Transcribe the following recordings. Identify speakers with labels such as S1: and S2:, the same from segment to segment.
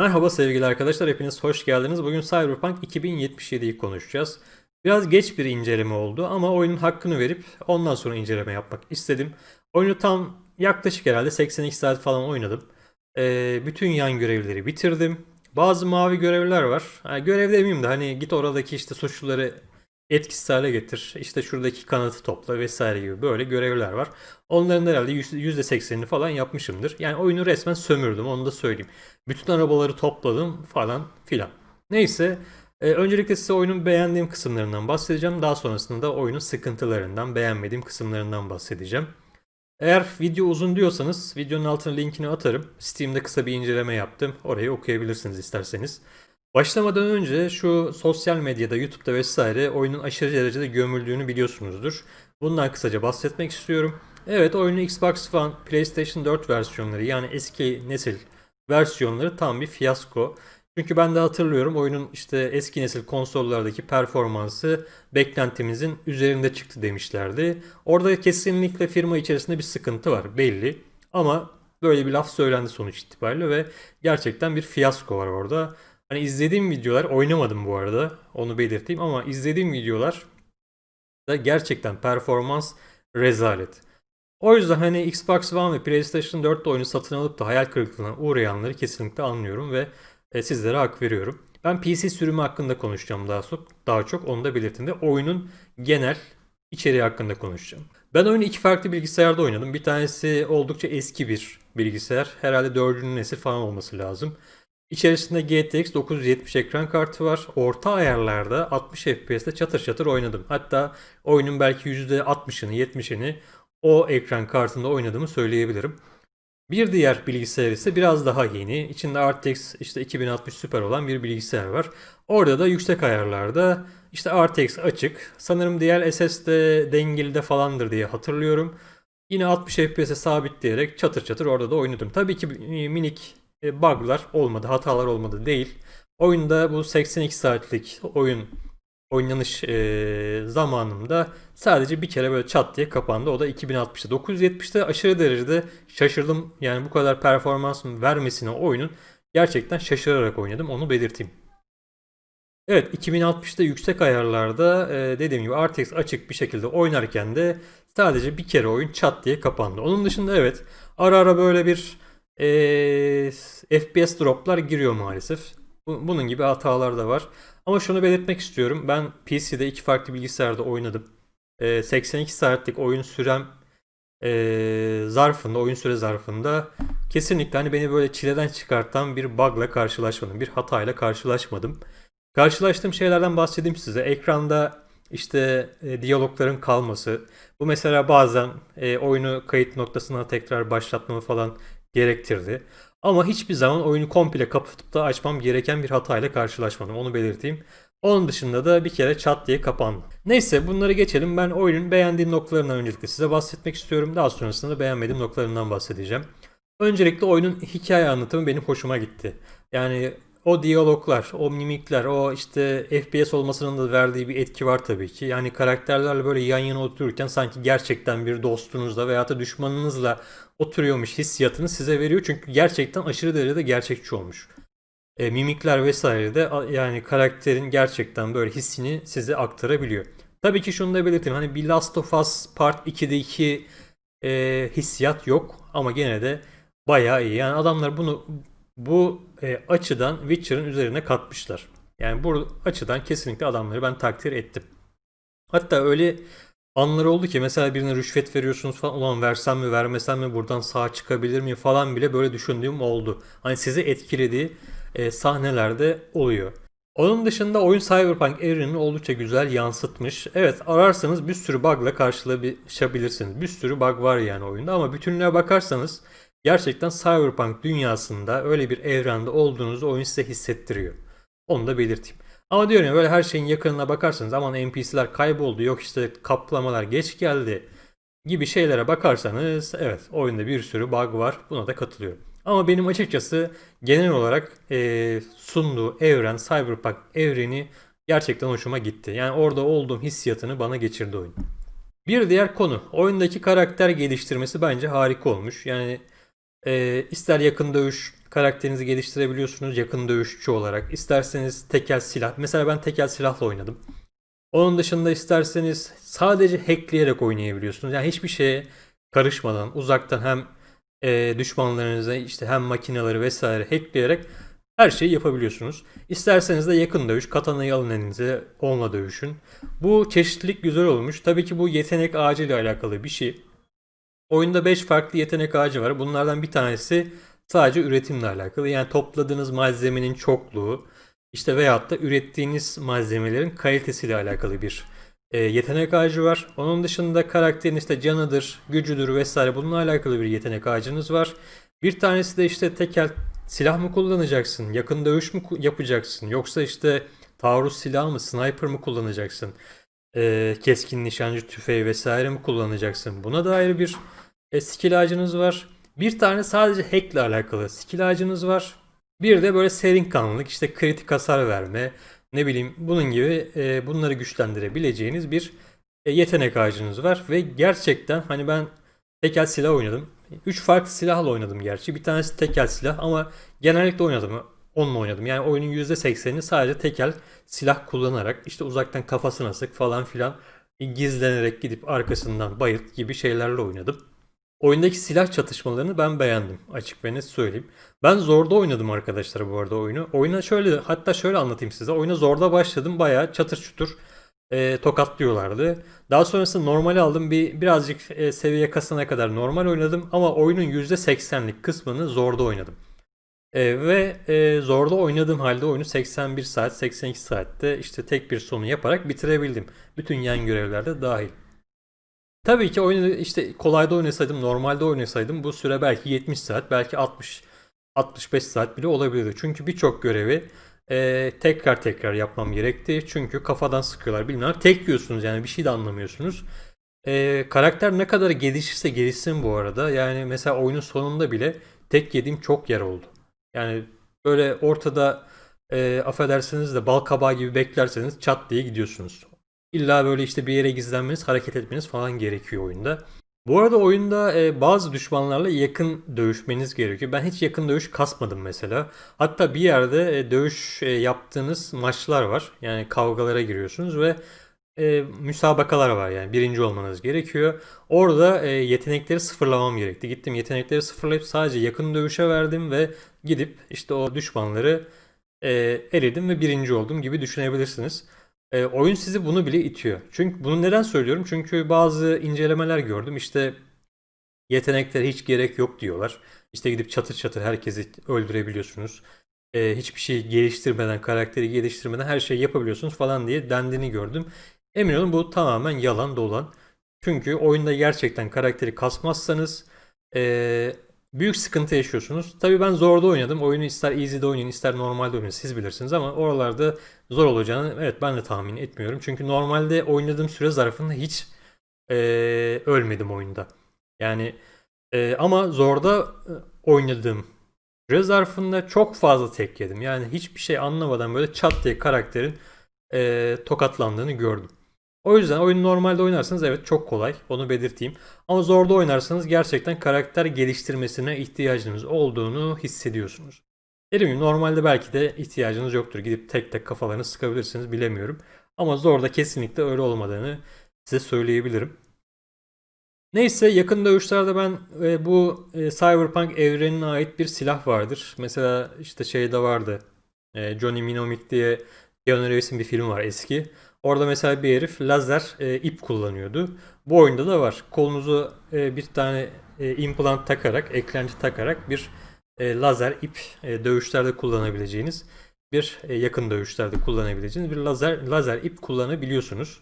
S1: Merhaba sevgili arkadaşlar, hepiniz hoş geldiniz. Bugün Cyberpunk 2077'yi konuşacağız. Biraz geç bir inceleme oldu ama oyunun hakkını verip ondan sonra inceleme yapmak istedim. Oyunu tam yaklaşık herhalde 82 saat falan oynadım. Ee, bütün yan görevleri bitirdim. Bazı mavi görevler var. Ha, görev demeyeyim de hani git oradaki işte suçluları etkisiz hale getir. İşte şuradaki kanıtı topla vesaire gibi böyle görevler var. Onların herhalde %80'ini falan yapmışımdır. Yani oyunu resmen sömürdüm onu da söyleyeyim. Bütün arabaları topladım falan filan. Neyse e, öncelikle size oyunun beğendiğim kısımlarından bahsedeceğim. Daha sonrasında da oyunun sıkıntılarından, beğenmediğim kısımlarından bahsedeceğim. Eğer video uzun diyorsanız videonun altına linkini atarım. Steam'de kısa bir inceleme yaptım. Orayı okuyabilirsiniz isterseniz. Başlamadan önce şu sosyal medyada, YouTube'da vesaire oyunun aşırı derecede gömüldüğünü biliyorsunuzdur. Bundan kısaca bahsetmek istiyorum. Evet oyunun Xbox One, PlayStation 4 versiyonları yani eski nesil versiyonları tam bir fiyasko. Çünkü ben de hatırlıyorum oyunun işte eski nesil konsollardaki performansı beklentimizin üzerinde çıktı demişlerdi. Orada kesinlikle firma içerisinde bir sıkıntı var belli. Ama böyle bir laf söylendi sonuç itibariyle ve gerçekten bir fiyasko var orada. Hani izlediğim videolar oynamadım bu arada onu belirteyim ama izlediğim videolar da gerçekten performans rezalet. O yüzden hani Xbox One ve PlayStation 4'te oyunu satın alıp da hayal kırıklığına uğrayanları kesinlikle anlıyorum ve e, sizlere hak veriyorum. Ben PC sürümü hakkında konuşacağım daha çok, daha çok onu da belirteyim de oyunun genel içeriği hakkında konuşacağım. Ben oyunu iki farklı bilgisayarda oynadım. Bir tanesi oldukça eski bir bilgisayar. Herhalde 4. nesil falan olması lazım. İçerisinde GTX 970 ekran kartı var. Orta ayarlarda 60 FPS'te çatır çatır oynadım. Hatta oyunun belki %60'ını 70'ini o ekran kartında oynadığımı söyleyebilirim. Bir diğer bilgisayar ise biraz daha yeni. İçinde RTX işte 2060 Super olan bir bilgisayar var. Orada da yüksek ayarlarda işte RTX açık. Sanırım diğer SSD dengeli falandır diye hatırlıyorum. Yine 60 FPS'e sabitleyerek çatır çatır orada da oynadım. Tabii ki minik bug'lar olmadı, hatalar olmadı değil. Oyunda bu 82 saatlik oyun oynanış e, zamanımda sadece bir kere böyle çat diye kapandı. O da 2060'ta. 970'te aşırı derecede şaşırdım. Yani bu kadar performans vermesine oyunun gerçekten şaşırarak oynadım. Onu belirteyim. Evet 2060'ta yüksek ayarlarda e, dediğim gibi RTX açık bir şekilde oynarken de sadece bir kere oyun çat diye kapandı. Onun dışında evet ara ara böyle bir e, FPS droplar giriyor maalesef. Bunun gibi hatalar da var. Ama şunu belirtmek istiyorum. Ben PC'de iki farklı bilgisayarda oynadım. E, 82 saatlik oyun sürem e, zarfında, oyun süre zarfında kesinlikle hani beni böyle çileden çıkartan bir bug'la karşılaşmadım. Bir hatayla karşılaşmadım. Karşılaştığım şeylerden bahsedeyim size. Ekranda işte e, diyalogların kalması. Bu mesela bazen e, oyunu kayıt noktasına tekrar başlatmamı falan gerektirdi. Ama hiçbir zaman oyunu komple kapatıp da açmam gereken bir hatayla karşılaşmadım. Onu belirteyim. Onun dışında da bir kere çat diye kapandı. Neyse bunları geçelim. Ben oyunun beğendiğim noktalarından öncelikle size bahsetmek istiyorum. Daha sonrasında da beğenmediğim noktalarından bahsedeceğim. Öncelikle oyunun hikaye anlatımı benim hoşuma gitti. Yani o diyaloglar, o mimikler, o işte FPS olmasının da verdiği bir etki var tabii ki. Yani karakterlerle böyle yan yana otururken sanki gerçekten bir dostunuzla veya da düşmanınızla oturuyormuş hissiyatını size veriyor. Çünkü gerçekten aşırı derecede gerçekçi olmuş. E, mimikler vesaire de yani karakterin gerçekten böyle hissini size aktarabiliyor. Tabii ki şunu da belirteyim. Hani bir Last of Us Part 2'deki e, hissiyat yok ama gene de bayağı iyi. Yani adamlar bunu bu e, açıdan Witcher'ın üzerine katmışlar. Yani bu açıdan kesinlikle adamları ben takdir ettim. Hatta öyle anları oldu ki mesela birine rüşvet veriyorsunuz falan ulan versem mi vermesem mi buradan sağ çıkabilir mi falan bile böyle düşündüğüm oldu. Hani sizi etkilediği e, sahnelerde oluyor. Onun dışında oyun Cyberpunk evrenini oldukça güzel yansıtmış. Evet ararsanız bir sürü bug'la karşılaşabilirsiniz. Bir sürü bug var yani oyunda ama bütünlüğe bakarsanız gerçekten Cyberpunk dünyasında öyle bir evrende olduğunuzu oyun size hissettiriyor. Onu da belirteyim. Ama diyorum ya böyle her şeyin yakınına bakarsanız aman NPC'ler kayboldu yok işte kaplamalar geç geldi gibi şeylere bakarsanız evet oyunda bir sürü bug var buna da katılıyorum. Ama benim açıkçası genel olarak e, sunduğu evren Cyberpunk evreni gerçekten hoşuma gitti. Yani orada olduğum hissiyatını bana geçirdi oyun. Bir diğer konu oyundaki karakter geliştirmesi bence harika olmuş. Yani Ee, ister yakın dövüş karakterinizi geliştirebiliyorsunuz yakın dövüşçü olarak. İsterseniz tekel silah. Mesela ben tekel silahla oynadım. Onun dışında isterseniz sadece hackleyerek oynayabiliyorsunuz. Yani hiçbir şeye karışmadan uzaktan hem e, düşmanlarınıza işte hem makineleri vesaire hackleyerek her şeyi yapabiliyorsunuz. İsterseniz de yakın dövüş, katanayı alın elinize, onunla dövüşün. Bu çeşitlilik güzel olmuş. Tabii ki bu yetenek ağacı ile alakalı bir şey. Oyunda 5 farklı yetenek ağacı var. Bunlardan bir tanesi sadece üretimle alakalı. Yani topladığınız malzemenin çokluğu, işte veyahut da ürettiğiniz malzemelerin kalitesiyle alakalı bir e, yetenek ağacı var. Onun dışında karakterin işte canıdır, gücüdür vesaire bununla alakalı bir yetenek ağacınız var. Bir tanesi de işte tekel silah mı kullanacaksın, yakın dövüş mü yapacaksın, yoksa işte taarruz silahı mı, sniper mı kullanacaksın, e, keskin nişancı tüfeği vesaire mi kullanacaksın? Buna dair bir e, skill ağacınız var. Bir tane sadece hack alakalı skill ağacınız var. Bir de böyle serin kanlılık işte kritik hasar verme ne bileyim bunun gibi e, bunları güçlendirebileceğiniz bir e, yetenek ağacınız var ve gerçekten hani ben tekel silah oynadım. 3 farklı silahla oynadım gerçi. Bir tanesi tekel silah ama genellikle oynadım. Onunla oynadım. Yani oyunun %80'ini sadece tekel silah kullanarak işte uzaktan kafasına sık falan filan gizlenerek gidip arkasından bayılt gibi şeylerle oynadım. Oyundaki silah çatışmalarını ben beğendim açık ve net söyleyeyim. Ben zorda oynadım arkadaşlar bu arada oyunu. Oyuna şöyle hatta şöyle anlatayım size. Oyuna zorda başladım bayağı çatır çutur e, tokatlıyorlardı. Daha sonrasında normal aldım bir birazcık e, seviye kasana kadar normal oynadım ama oyunun %80'lik kısmını zorda oynadım. E, ve e, zorda oynadığım halde oyunu 81 saat 82 saatte işte tek bir sonu yaparak bitirebildim. Bütün yan görevlerde dahil. Tabii ki oyunu işte kolayda oynasaydım, normalde oynasaydım bu süre belki 70 saat, belki 60 65 saat bile olabilirdi. Çünkü birçok görevi e, tekrar tekrar yapmam gerekti. Çünkü kafadan sıkıyorlar bilmem. Tek yiyorsunuz yani bir şey de anlamıyorsunuz. E, karakter ne kadar gelişirse gelişsin bu arada. Yani mesela oyunun sonunda bile tek yediğim çok yer oldu. Yani böyle ortada e, affedersiniz de bal kabağı gibi beklerseniz çat diye gidiyorsunuz. İlla böyle işte bir yere gizlenmeniz, hareket etmeniz falan gerekiyor oyunda. Bu arada oyunda e, bazı düşmanlarla yakın dövüşmeniz gerekiyor. Ben hiç yakın dövüş kasmadım mesela. Hatta bir yerde e, dövüş e, yaptığınız maçlar var. Yani kavgalara giriyorsunuz ve e, müsabakalar var yani birinci olmanız gerekiyor. Orada e, yetenekleri sıfırlamam gerekti. Gittim yetenekleri sıfırlayıp sadece yakın dövüşe verdim ve gidip işte o düşmanları e, eledim ve birinci oldum gibi düşünebilirsiniz. E, oyun sizi bunu bile itiyor. Çünkü bunu neden söylüyorum? Çünkü bazı incelemeler gördüm. İşte yeteneklere hiç gerek yok diyorlar. İşte gidip çatır çatır herkesi öldürebiliyorsunuz. E, hiçbir şey geliştirmeden, karakteri geliştirmeden her şeyi yapabiliyorsunuz falan diye dendiğini gördüm. Emin olun bu tamamen yalan dolan. Çünkü oyunda gerçekten karakteri kasmazsanız e, büyük sıkıntı yaşıyorsunuz. Tabii ben zorda oynadım. Oyunu ister easy'de oynayın ister normalde oynayın siz bilirsiniz ama oralarda zor olacağını evet ben de tahmin etmiyorum. Çünkü normalde oynadığım süre zarfında hiç e, ölmedim oyunda. Yani e, ama zorda oynadığım süre zarfında çok fazla tek yedim. Yani hiçbir şey anlamadan böyle çat diye karakterin e, tokatlandığını gördüm. O yüzden oyunu normalde oynarsanız evet çok kolay. Onu belirteyim. Ama zorda oynarsanız gerçekten karakter geliştirmesine ihtiyacınız olduğunu hissediyorsunuz. Dediğim gibi normalde belki de ihtiyacınız yoktur. Gidip tek tek kafalarını sıkabilirsiniz bilemiyorum. Ama zorda kesinlikle öyle olmadığını size söyleyebilirim. Neyse yakın dövüşlerde ben e, bu e, Cyberpunk evrenine ait bir silah vardır. Mesela işte şeyde vardı. E, Johnny Mnemonic diye Keanu Reeves'in bir film var eski. Orada mesela bir herif lazer e, ip kullanıyordu. Bu oyunda da var. Kolunuzu e, bir tane e, implant takarak, eklenti takarak bir e, lazer ip e, dövüşlerde kullanabileceğiniz bir e, yakın dövüşlerde kullanabileceğiniz bir lazer lazer ip kullanabiliyorsunuz.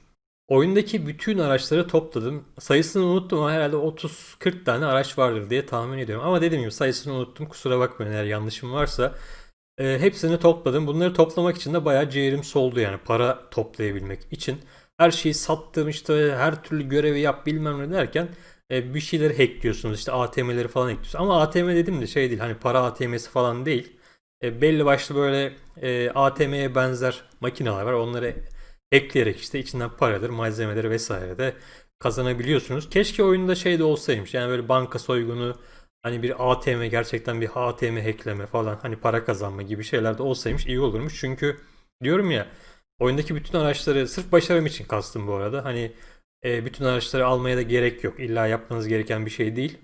S1: Oyundaki bütün araçları topladım. Sayısını unuttum ama herhalde 30-40 tane araç vardır diye tahmin ediyorum. Ama dediğim gibi sayısını unuttum. Kusura bakmayın eğer yanlışım varsa. E, hepsini topladım. Bunları toplamak için de bayağı ciğerim soldu yani para toplayabilmek için. Her şeyi sattım işte her türlü görevi yap bilmem ne derken e, bir şeyleri hackliyorsunuz işte ATM'leri falan hackliyorsunuz. Ama ATM dedim de şey değil hani para ATM'si falan değil. E, belli başlı böyle e, ATM'ye benzer makineler var. Onları ekleyerek işte içinden paradır, malzemeleri vesaire de kazanabiliyorsunuz. Keşke oyunda şey de olsaymış. Yani böyle banka soygunu Hani bir ATM gerçekten bir ATM hackleme falan hani para kazanma gibi şeyler de olsaymış iyi olurmuş. Çünkü diyorum ya oyundaki bütün araçları sırf başarım için kastım bu arada. Hani e, bütün araçları almaya da gerek yok. İlla yapmanız gereken bir şey değil.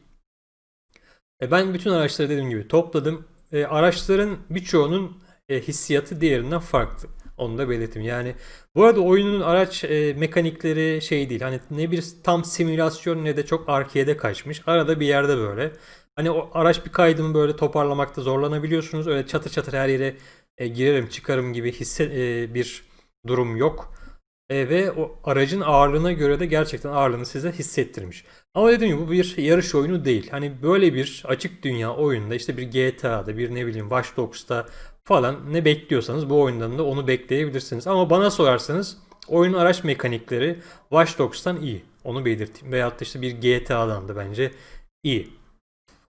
S1: E, ben bütün araçları dediğim gibi topladım. E, araçların birçoğunun e, hissiyatı diğerinden farklı. Onu da belirteyim. Yani bu arada oyunun araç e, mekanikleri şey değil. Hani ne bir tam simülasyon ne de çok arcade'e kaçmış. Arada bir yerde böyle. Hani o araç bir kaydımı böyle toparlamakta zorlanabiliyorsunuz. Öyle çatır çatır her yere e, girerim çıkarım gibi hisse e, bir durum yok. E, ve o aracın ağırlığına göre de gerçekten ağırlığını size hissettirmiş. Ama dediğim gibi bu bir yarış oyunu değil. Hani böyle bir açık dünya oyunda işte bir GTA'da bir ne bileyim Watch Dogs'ta falan ne bekliyorsanız bu oyundan da onu bekleyebilirsiniz. Ama bana sorarsanız oyunun araç mekanikleri Watch Dogs'tan iyi. Onu belirteyim. Veyahut da işte bir GTA'dan da bence iyi.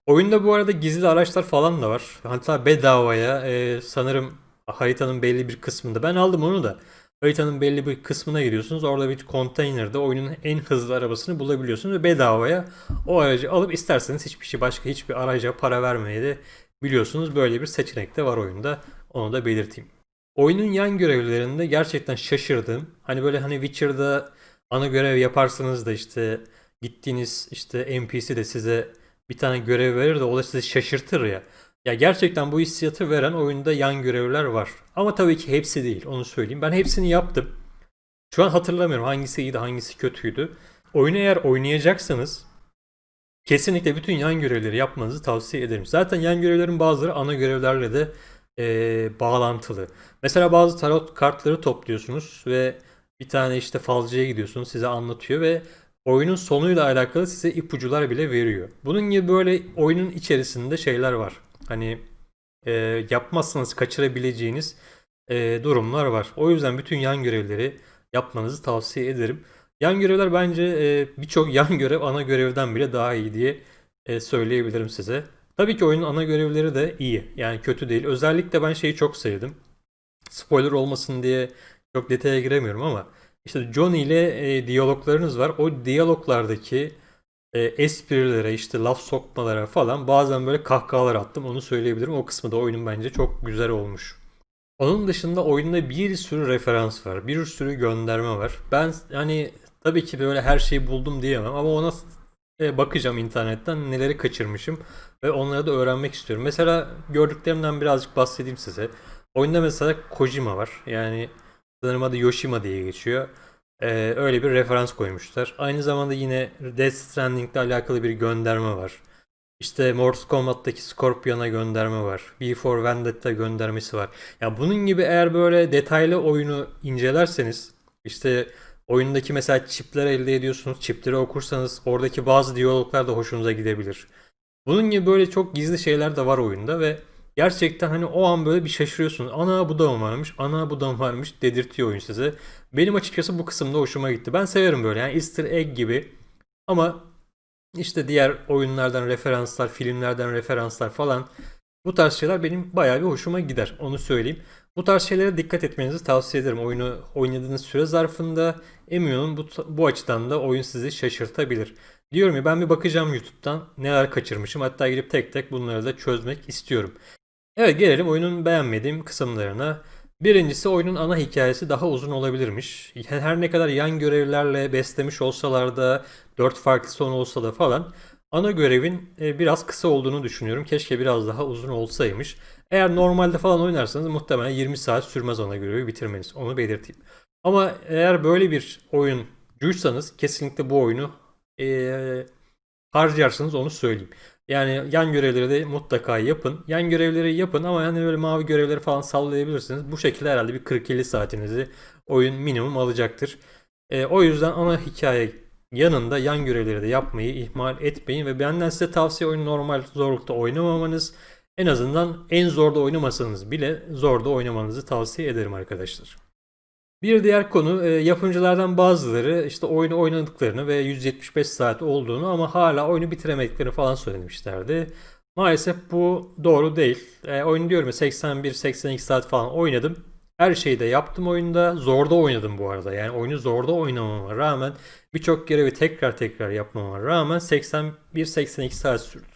S1: Oyunda bu arada gizli araçlar falan da var. Hatta bedavaya e, sanırım haritanın belli bir kısmında. Ben aldım onu da. Haritanın belli bir kısmına giriyorsunuz. Orada bir konteynerde oyunun en hızlı arabasını bulabiliyorsunuz ve bedavaya o aracı alıp isterseniz hiçbir şey başka hiçbir araca para vermeye de biliyorsunuz. Böyle bir seçenek de var oyunda. Onu da belirteyim. Oyunun yan görevlerinde gerçekten şaşırdım. Hani böyle hani Witcher'da ana görev yaparsınız da işte gittiğiniz işte NPC de size bir tane görev verir de o da sizi şaşırtır ya. Ya gerçekten bu hissiyatı veren oyunda yan görevler var. Ama tabii ki hepsi değil onu söyleyeyim. Ben hepsini yaptım. Şu an hatırlamıyorum hangisi iyiydi hangisi kötüydü. Oyunu eğer oynayacaksanız kesinlikle bütün yan görevleri yapmanızı tavsiye ederim. Zaten yan görevlerin bazıları ana görevlerle de e, bağlantılı. Mesela bazı tarot kartları topluyorsunuz ve bir tane işte falcıya gidiyorsunuz size anlatıyor ve oyunun sonuyla alakalı size ipucular bile veriyor. Bunun gibi böyle oyunun içerisinde şeyler var. Hani e, yapmazsanız kaçırabileceğiniz e, durumlar var. O yüzden bütün yan görevleri yapmanızı tavsiye ederim. Yan görevler bence e, birçok yan görev ana görevden bile daha iyi diye e, söyleyebilirim size. Tabii ki oyunun ana görevleri de iyi. Yani kötü değil. Özellikle ben şeyi çok sevdim. Spoiler olmasın diye çok detaya giremiyorum ama işte Johnny ile e, diyaloglarınız var. O diyaloglardaki e, esprilere, işte laf sokmalara falan bazen böyle kahkahalar attım. Onu söyleyebilirim. O kısmı da oyunun bence çok güzel olmuş. Onun dışında oyunda bir sürü referans var. Bir sürü gönderme var. Ben hani tabii ki böyle her şeyi buldum diyemem ama ona e, bakacağım internetten neleri kaçırmışım ve onları da öğrenmek istiyorum. Mesela gördüklerimden birazcık bahsedeyim size. Oyunda mesela Kojima var. Yani sanırım adı Yoshima diye geçiyor. Ee, öyle bir referans koymuşlar. Aynı zamanda yine Death Stranding ile alakalı bir gönderme var. İşte Mortal Kombat'taki Scorpion'a gönderme var. V for Vendetta göndermesi var. Ya bunun gibi eğer böyle detaylı oyunu incelerseniz işte oyundaki mesela çipler elde ediyorsunuz. Çipleri okursanız oradaki bazı diyaloglar da hoşunuza gidebilir. Bunun gibi böyle çok gizli şeyler de var oyunda ve gerçekten hani o an böyle bir şaşırıyorsunuz. Ana bu da mı varmış? Ana bu da mı varmış? Dedirtiyor oyun size. Benim açıkçası bu kısımda hoşuma gitti. Ben severim böyle yani easter egg gibi. Ama işte diğer oyunlardan referanslar, filmlerden referanslar falan bu tarz şeyler benim bayağı bir hoşuma gider. Onu söyleyeyim. Bu tarz şeylere dikkat etmenizi tavsiye ederim. Oyunu oynadığınız süre zarfında eminim bu, bu açıdan da oyun sizi şaşırtabilir. Diyorum ya ben bir bakacağım YouTube'dan neler kaçırmışım. Hatta gidip tek tek bunları da çözmek istiyorum. Evet gelelim oyunun beğenmediğim kısımlarına. Birincisi oyunun ana hikayesi daha uzun olabilirmiş. Her ne kadar yan görevlerle beslemiş olsalar da dört farklı son olsa da falan ana görevin e, biraz kısa olduğunu düşünüyorum. Keşke biraz daha uzun olsaymış. Eğer normalde falan oynarsanız muhtemelen 20 saat sürmez ana görevi bitirmeniz. Onu belirteyim. Ama eğer böyle bir oyuncuysanız kesinlikle bu oyunu e, harcarsınız onu söyleyeyim. Yani yan görevleri de mutlaka yapın. Yan görevleri yapın ama yani böyle mavi görevleri falan sallayabilirsiniz. Bu şekilde herhalde bir 40-50 saatinizi oyun minimum alacaktır. E, o yüzden ana hikaye yanında yan görevleri de yapmayı ihmal etmeyin ve benden size tavsiye oyun normal zorlukta oynamamanız. En azından en zorda oynamasanız bile zorda oynamanızı tavsiye ederim arkadaşlar. Bir diğer konu e, yapımcılardan bazıları işte oyunu oynadıklarını ve 175 saat olduğunu ama hala oyunu bitiremediklerini falan söylemişlerdi. Maalesef bu doğru değil. E, oyun diyorum ya 81-82 saat falan oynadım. Her şeyi de yaptım oyunda. Zorda oynadım bu arada. Yani oyunu zorda oynamama rağmen birçok görevi tekrar tekrar yapmama rağmen 81-82 saat sürdü.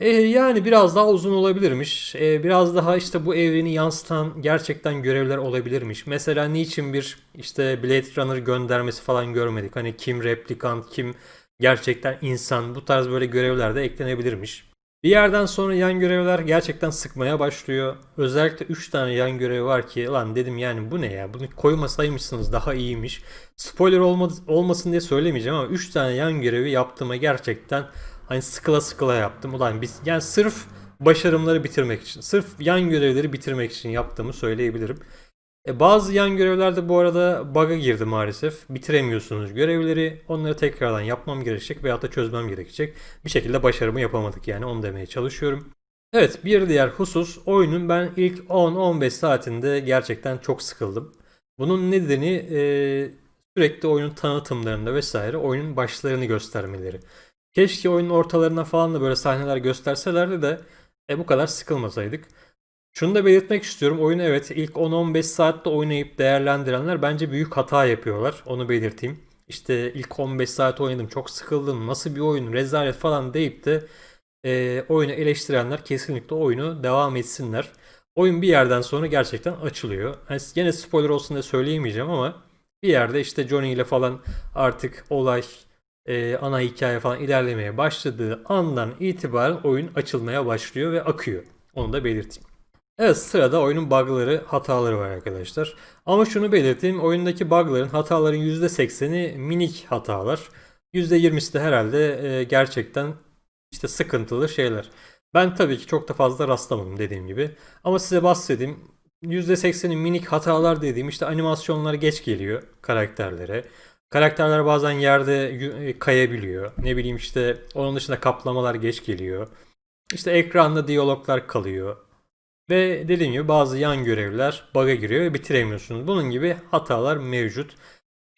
S1: E, yani biraz daha uzun olabilirmiş. E, biraz daha işte bu evreni yansıtan gerçekten görevler olabilirmiş. Mesela niçin bir işte Blade Runner göndermesi falan görmedik? Hani kim replikant, kim gerçekten insan bu tarz böyle görevler de eklenebilirmiş. Bir yerden sonra yan görevler gerçekten sıkmaya başlıyor. Özellikle 3 tane yan görevi var ki lan dedim yani bu ne ya? Bunu koymasaymışsınız daha iyiymiş. Spoiler olmadı, olmasın diye söylemeyeceğim ama 3 tane yan görevi yaptığıma gerçekten hani sıkıla sıkıla yaptım. Ulan biz yani sırf başarımları bitirmek için, sırf yan görevleri bitirmek için yaptığımı söyleyebilirim. E, bazı yan görevlerde bu arada bug'a girdi maalesef. Bitiremiyorsunuz görevleri. Onları tekrardan yapmam gerekecek veyahut da çözmem gerekecek. Bir şekilde başarımı yapamadık yani onu demeye çalışıyorum. Evet bir diğer husus oyunun ben ilk 10-15 saatinde gerçekten çok sıkıldım. Bunun nedeni e, sürekli oyunun tanıtımlarında vesaire oyunun başlarını göstermeleri. Keşke oyunun ortalarına falan da böyle sahneler gösterselerdi de e, bu kadar sıkılmasaydık. Şunu da belirtmek istiyorum. Oyunu evet ilk 10-15 saatte oynayıp değerlendirenler bence büyük hata yapıyorlar. Onu belirteyim. İşte ilk 15 saat oynadım çok sıkıldım nasıl bir oyun rezalet falan deyip de e, oyunu eleştirenler kesinlikle oyunu devam etsinler. Oyun bir yerden sonra gerçekten açılıyor. Yani gene spoiler olsun diye söyleyemeyeceğim ama bir yerde işte Johnny ile falan artık olay e, ana hikaye falan ilerlemeye başladığı andan itibaren oyun açılmaya başlıyor ve akıyor. Onu da belirteyim. Evet sırada oyunun bug'ları, hataları var arkadaşlar. Ama şunu belirteyim. Oyundaki bug'ların, hataların %80'i minik hatalar. %20'si de herhalde e, gerçekten işte sıkıntılı şeyler. Ben tabii ki çok da fazla rastlamadım dediğim gibi. Ama size bahsedeyim. %80'i minik hatalar dediğim işte animasyonlar geç geliyor karakterlere. Karakterler bazen yerde e, kayabiliyor. Ne bileyim işte onun dışında kaplamalar geç geliyor. İşte ekranda diyaloglar kalıyor. Ve dediğim gibi bazı yan görevler bug'a giriyor ve bitiremiyorsunuz. Bunun gibi hatalar mevcut.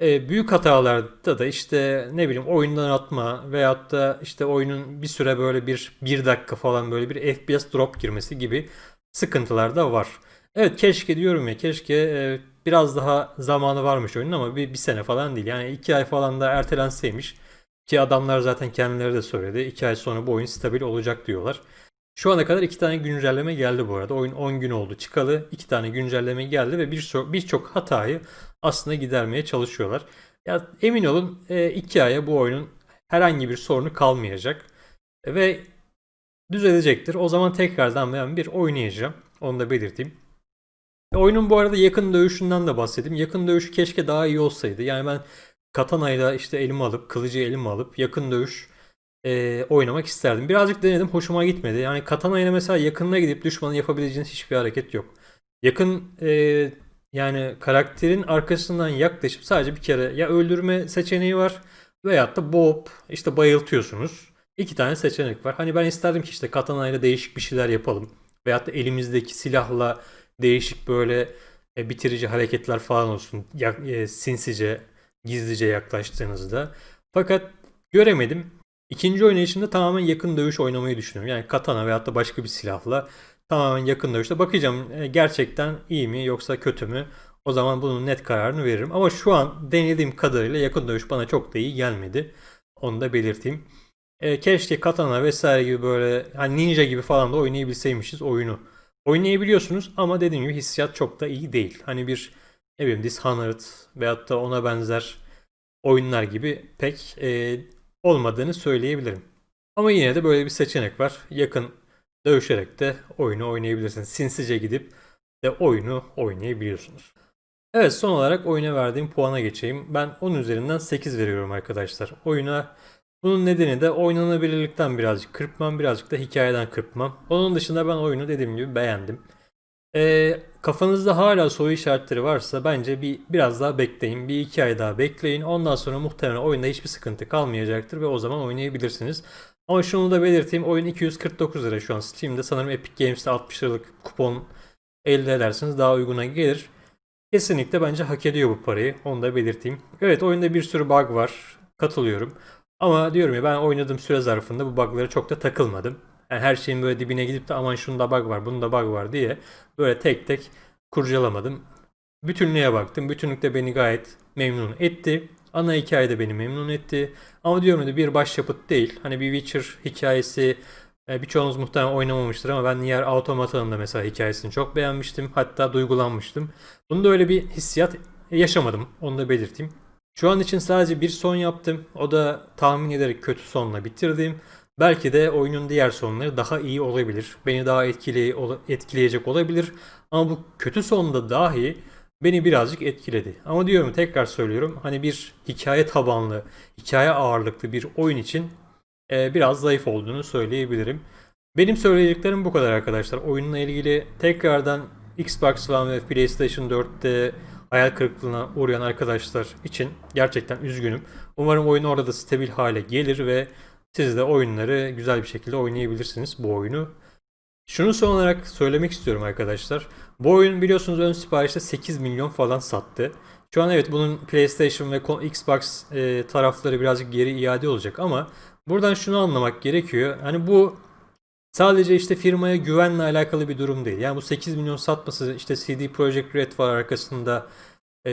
S1: E, büyük hatalarda da işte ne bileyim oyundan atma veyahut da işte oyunun bir süre böyle bir bir dakika falan böyle bir FPS drop girmesi gibi sıkıntılar da var. Evet keşke diyorum ya keşke e, biraz daha zamanı varmış oyunun ama bir, bir sene falan değil. Yani iki ay falan da ertelenseymiş. Ki adamlar zaten kendileri de söyledi. iki ay sonra bu oyun stabil olacak diyorlar. Şu ana kadar iki tane güncelleme geldi bu arada. Oyun 10 gün oldu çıkalı. iki tane güncelleme geldi ve birçok birçok hatayı aslında gidermeye çalışıyorlar. Ya emin olun e, iki aya bu oyunun herhangi bir sorunu kalmayacak. Ve düzelecektir. O zaman tekrardan ben bir oynayacağım. Onu da belirteyim. E, oyunun bu arada yakın dövüşünden de bahsedeyim. Yakın dövüş keşke daha iyi olsaydı. Yani ben katana ile işte elimi alıp, kılıcı elimi alıp yakın dövüş e, oynamak isterdim. Birazcık denedim hoşuma gitmedi. Yani katana ile mesela yakınına gidip düşmanın yapabileceğiniz hiçbir hareket yok. Yakın e, yani karakterin arkasından yaklaşıp sadece bir kere ya öldürme seçeneği var veyahut da boğup işte bayıltıyorsunuz. İki tane seçenek var. Hani ben isterdim ki işte katana ile değişik bir şeyler yapalım. Veyahut da elimizdeki silahla değişik böyle e, bitirici hareketler falan olsun. Ya, e, sinsice, gizlice yaklaştığınızda. Fakat göremedim. İkinci oynayışımda tamamen yakın dövüş oynamayı düşünüyorum. Yani katana veyahut da başka bir silahla tamamen yakın dövüşte bakacağım e, gerçekten iyi mi yoksa kötü mü? O zaman bunun net kararını veririm. Ama şu an denediğim kadarıyla yakın dövüş bana çok da iyi gelmedi. Onu da belirteyim. E, keşke katana vesaire gibi böyle hani ninja gibi falan da oynayabilseymişiz oyunu. Oynayabiliyorsunuz ama dediğim gibi hissiyat çok da iyi değil. Hani bir ne bileyim Dishonored veyahut da ona benzer oyunlar gibi pek e, olmadığını söyleyebilirim. Ama yine de böyle bir seçenek var. Yakın dövüşerek de oyunu oynayabilirsiniz. Sinsice gidip de oyunu oynayabiliyorsunuz. Evet son olarak oyuna verdiğim puana geçeyim. Ben 10 üzerinden 8 veriyorum arkadaşlar. Oyuna bunun nedeni de oynanabilirlikten birazcık kırpmam, birazcık da hikayeden kırpmam. Onun dışında ben oyunu dediğim gibi beğendim. E, kafanızda hala soru işaretleri varsa bence bir biraz daha bekleyin. Bir iki ay daha bekleyin. Ondan sonra muhtemelen oyunda hiçbir sıkıntı kalmayacaktır ve o zaman oynayabilirsiniz. Ama şunu da belirteyim. Oyun 249 lira şu an Steam'de. Sanırım Epic Games'te 60 liralık kupon elde edersiniz. Daha uyguna gelir. Kesinlikle bence hak ediyor bu parayı. Onu da belirteyim. Evet oyunda bir sürü bug var. Katılıyorum. Ama diyorum ya ben oynadığım süre zarfında bu bug'lara çok da takılmadım. Yani her şeyin böyle dibine gidip de aman şunda bug var, bunda bug var diye böyle tek tek kurcalamadım. Bütünlüğe baktım. Bütünlük de beni gayet memnun etti. Ana hikaye de beni memnun etti. Ama diyorum da bir başyapıt değil. Hani bir Witcher hikayesi E, birçoğunuz muhtemelen oynamamıştır ama ben Nier Automata'nın da mesela hikayesini çok beğenmiştim. Hatta duygulanmıştım. Bunda öyle bir hissiyat yaşamadım. Onu da belirteyim. Şu an için sadece bir son yaptım. O da tahmin ederek kötü sonla bitirdim. Belki de oyunun diğer sonları daha iyi olabilir. Beni daha etkili, etkileyecek olabilir. Ama bu kötü sonda dahi beni birazcık etkiledi. Ama diyorum tekrar söylüyorum. Hani bir hikaye tabanlı, hikaye ağırlıklı bir oyun için e, biraz zayıf olduğunu söyleyebilirim. Benim söyleyeceklerim bu kadar arkadaşlar. Oyunla ilgili tekrardan Xbox One ve PlayStation 4'te hayal kırıklığına uğrayan arkadaşlar için gerçekten üzgünüm. Umarım oyun orada da stabil hale gelir ve siz de oyunları güzel bir şekilde oynayabilirsiniz bu oyunu. Şunu son olarak söylemek istiyorum arkadaşlar. Bu oyun biliyorsunuz ön siparişte 8 milyon falan sattı. Şu an evet bunun PlayStation ve Xbox e, tarafları birazcık geri iade olacak ama buradan şunu anlamak gerekiyor. Hani bu sadece işte firmaya güvenle alakalı bir durum değil. Yani bu 8 milyon satması işte CD Projekt Red var arkasında e,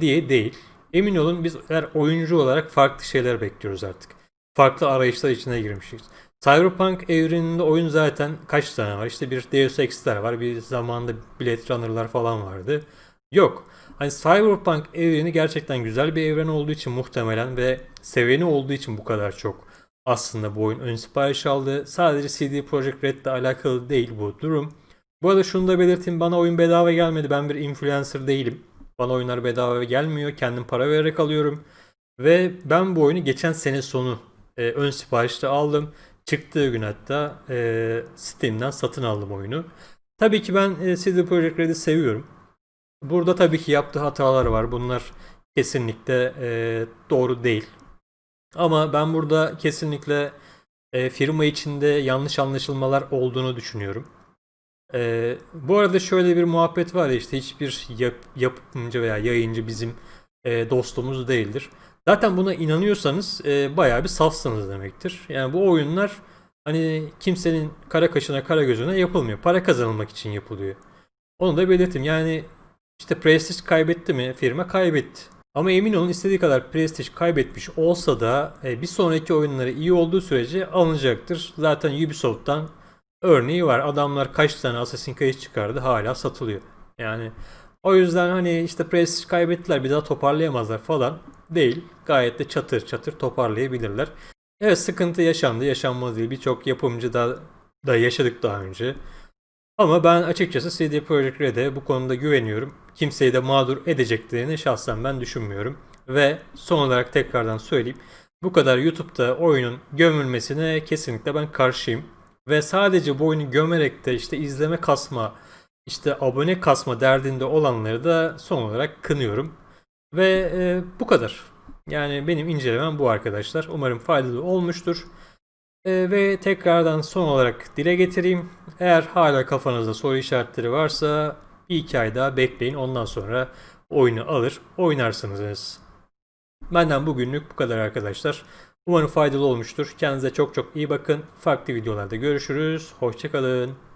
S1: diye değil. Emin olun biz eğer oyuncu olarak farklı şeyler bekliyoruz artık. Farklı arayışlar içine girmişiz. Cyberpunk evreninde oyun zaten kaç tane var? İşte bir Deus Ex'ler var. Bir zamanda Blade Runner'lar falan vardı. Yok. Hani Cyberpunk evreni gerçekten güzel bir evren olduğu için muhtemelen ve seveni olduğu için bu kadar çok aslında bu oyun ön sipariş aldı. Sadece CD Projekt Red ile alakalı değil bu durum. Bu arada şunu da belirteyim. Bana oyun bedava gelmedi. Ben bir influencer değilim. Bana oyunlar bedava gelmiyor. Kendim para vererek alıyorum. Ve ben bu oyunu geçen sene sonu e, ön siparişte aldım. Çıktığı gün hatta e, Steam'den satın aldım oyunu. Tabii ki ben e, CD Projekt Red'i seviyorum. Burada tabii ki yaptığı hatalar var. Bunlar kesinlikle e, doğru değil. Ama ben burada kesinlikle e, firma içinde yanlış anlaşılmalar olduğunu düşünüyorum. E, bu arada şöyle bir muhabbet var ya işte hiçbir yap, yapımcı veya yayıncı bizim e, dostumuz değildir. Zaten buna inanıyorsanız e, bayağı bir safsınız demektir. Yani bu oyunlar hani kimsenin kara kaşına kara gözüne yapılmıyor. Para kazanılmak için yapılıyor. Onu da belirttim. Yani işte Prestige kaybetti mi? Firma kaybetti. Ama emin olun istediği kadar Prestige kaybetmiş olsa da e, bir sonraki oyunları iyi olduğu sürece alınacaktır. Zaten Ubisoft'tan örneği var. Adamlar kaç tane Assassin's Creed çıkardı hala satılıyor. Yani o yüzden hani işte Prestige kaybettiler bir daha toparlayamazlar falan değil. Gayet de çatır çatır toparlayabilirler. Evet sıkıntı yaşandı yaşanmaz değil. Birçok yapımcı da, da yaşadık daha önce. Ama ben açıkçası CD Projekt Red'e bu konuda güveniyorum. Kimseyi de mağdur edeceklerini şahsen ben düşünmüyorum. Ve son olarak tekrardan söyleyeyim. Bu kadar YouTube'da oyunun gömülmesine kesinlikle ben karşıyım. Ve sadece bu oyunu gömerek de işte izleme kasma, işte abone kasma derdinde olanları da son olarak kınıyorum. Ve e, bu kadar. Yani benim incelemem bu arkadaşlar. Umarım faydalı olmuştur. E, ve tekrardan son olarak dile getireyim. Eğer hala kafanızda soru işaretleri varsa bir iki ay daha bekleyin. Ondan sonra oyunu alır oynarsınız. Benden bugünlük bu kadar arkadaşlar. Umarım faydalı olmuştur. Kendinize çok çok iyi bakın. Farklı videolarda görüşürüz. Hoşçakalın.